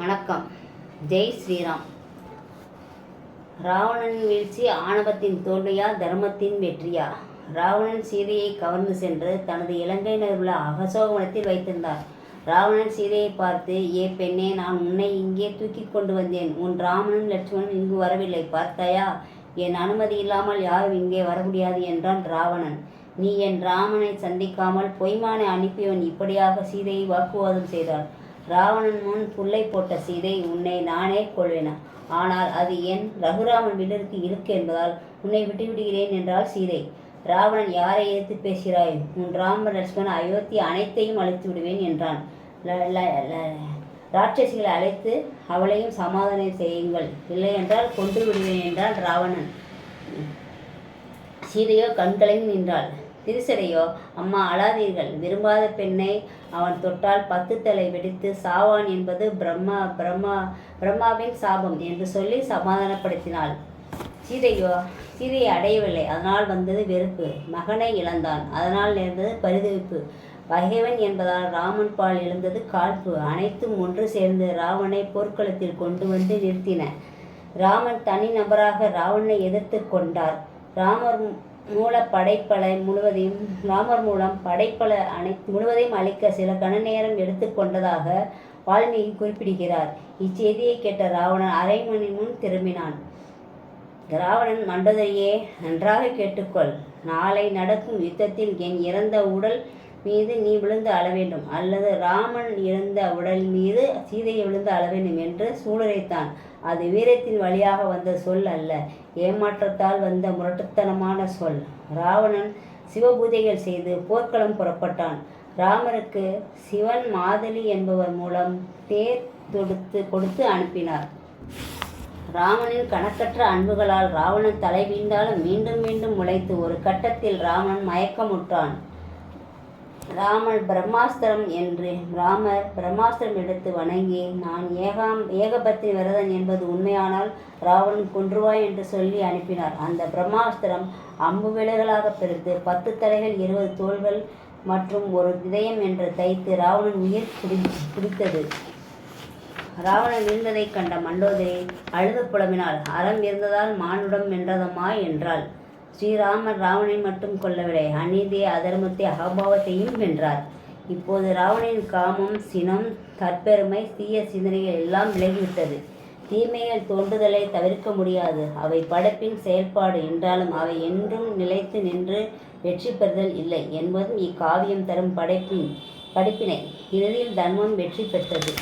வணக்கம். ஜெய் ஸ்ரீராம். ராவணன் வீழ்ச்சி ஆணவத்தின் தோல்வியா தர்மத்தின் வெற்றியா? ராவணன் சீதையை கவர்ந்து சென்று தனது இலங்கையினர் உள்ள அகசோகவனத்தில் வைத்திருந்தார். ராவணன் சீதையை பார்த்து ஏ பெண்ணே நான் உன்னை இங்கே தூக்கி கொண்டு வந்தேன். உன் ராமனும் லட்சுமணன் இங்கு வரவில்லை. பார்த்தாயா? என் அனுமதி இல்லாமல் யாரும் இங்கே வர முடியாது என்றான் ராவணன். நீ என் ராமனை சந்திக்காமல் பொய்மானை அனுப்பியவன் இப்படியாக சீதையை வாக்குவாதம் செய்தாள் ராவணன் முன் புல்லை போட்ட சீதை உன்னை நானே கொள்வேனா ஆனால் அது என் ரகுராமன் வில்லருக்கு இருக்கு என்பதால் உன்னை விட்டு விடுகிறேன் என்றாள் சீதை. ராவணன் யாரை எதிர்த்து பேசுகிறாய்? உன் ராம லட்சுமணன் அயோத்தி அனைத்தையும் அழைத்து விடுவேன் என்றான். ராட்சசிகளை அழைத்து அவளையும் சமாதானம் செய்யுங்கள். இல்லை என்றால் கொன்று விடுவேன் என்றான் ராவணன். சீதையோ கண்கலங்கி நின்றாள். திருசடையோ அம்மா அழாதீர்கள். விரும்பாத பெண்ணை அவன் தொட்டால் பத்து தலை வெடித்து சாவான் என்பது பிரம்மா பிரம்மா பிரம்மாவின் சாபம் என்று சொல்லி சமாதானப்படுத்தினாள். சீதையோ சீதையை அடையவில்லை. அதனால் வந்தது வெறுப்பு. மகனை இழந்தான். அதனால் நேர்ந்தது பரிதவிப்பு. பகைவன் என்பதால் ராமன் பால் எழுந்தது காழ்ப்பு. அனைத்தும் ஒன்று சேர்ந்து ராவனை போர்க்களத்தில் கொண்டு வந்து நிறுத்தின. ராமன் தனி நபராக ராவனை எதிர்த்து கொண்டார். ராமர் மூல படைப்பலை முழுவதையும் ராமர் மூலம் படைப்பல அனை முழுவதையும் அளிக்க சில கண நேரம் எடுத்துக்கொண்டதாக வால்மீகி குறிப்பிடுகிறார். இச்செய்தியை கேட்ட ராவணன் அரை மணி முன் திரும்பினான். ராவணன் மண்டதையே நன்றாக கேட்டுக்கொள். நாளை நடக்கும் யுத்தத்தில் என் இறந்த உடல் மீது நீ விழுந்து அழ வேண்டும் அல்லது ராமன் இருந்த உடல் மீது சீதையை விழுந்து அழ வேண்டும் என்று சூளுரைத்தான். அது வீரத்தின் வழியாக வந்த சொல் அல்ல. ஏமாற்றத்தால் வந்த முரட்டுத்தனமான சொல். ராவணன் சிவபூஜைகள் செய்து போர்க்களம் புறப்பட்டான். ராமருக்கு சிவன் மாதலி என்பவர் மூலம் தேர் தொடுத்து கொடுத்து அனுப்பினார். ராமனின் கணக்கற்ற அன்புகளால் ராவணன் தலை வீழ்ந்தாலும் மீண்டும் மீண்டும் முளைத்து ஒரு கட்டத்தில் ராமன் மயக்கமுற்றான். ராமன் பிரம்மாஸ்திரம் என்று ராமர் பிரம்மாஸ்திரம் எடுத்து வணங்கி நான் ஏகாம் ஏகபத்தினி விரதன் என்பது உண்மையானால் ராவணன் கொன்றுவாய் என்று சொல்லி அனுப்பினார். அந்த பிரம்மாஸ்திரம் அம்பு விலைகளாக பிரித்து பத்து தலைகள் இருபது தோள்கள் மற்றும் ஒரு இதயம் என்று தைத்து ராவணன் உயிர் குடி குடித்தது. ராவணன் விழுந்ததைக் கண்ட மண்டோதரி அழுது புலம்பினாள். அறம் இருந்ததால் மானுடம் வென்றதமா என்றாள். ஸ்ரீராமர் ராவணை மட்டும் கொல்லவில்லை. அநீதியை அதர்மத்தை அகபாவத்தையும் வென்றார். இப்போது ராவணனின் காமம் சினம் தற்பெருமை தீய சிந்தனைகள் எல்லாம் விலகிவிட்டது. தீமைகள் தோன்றுதலை தவிர்க்க முடியாது. அவை படைப்பின் செயல்பாடு என்றாலும் அவை என்றும் நிலைத்து நின்று வெற்றி பெறுதல் இல்லை என்பதும் இக்காவியம் தரும் படைப்பின் படிப்பினை. இறுதியில் தர்மம் வெற்றி பெற்றது.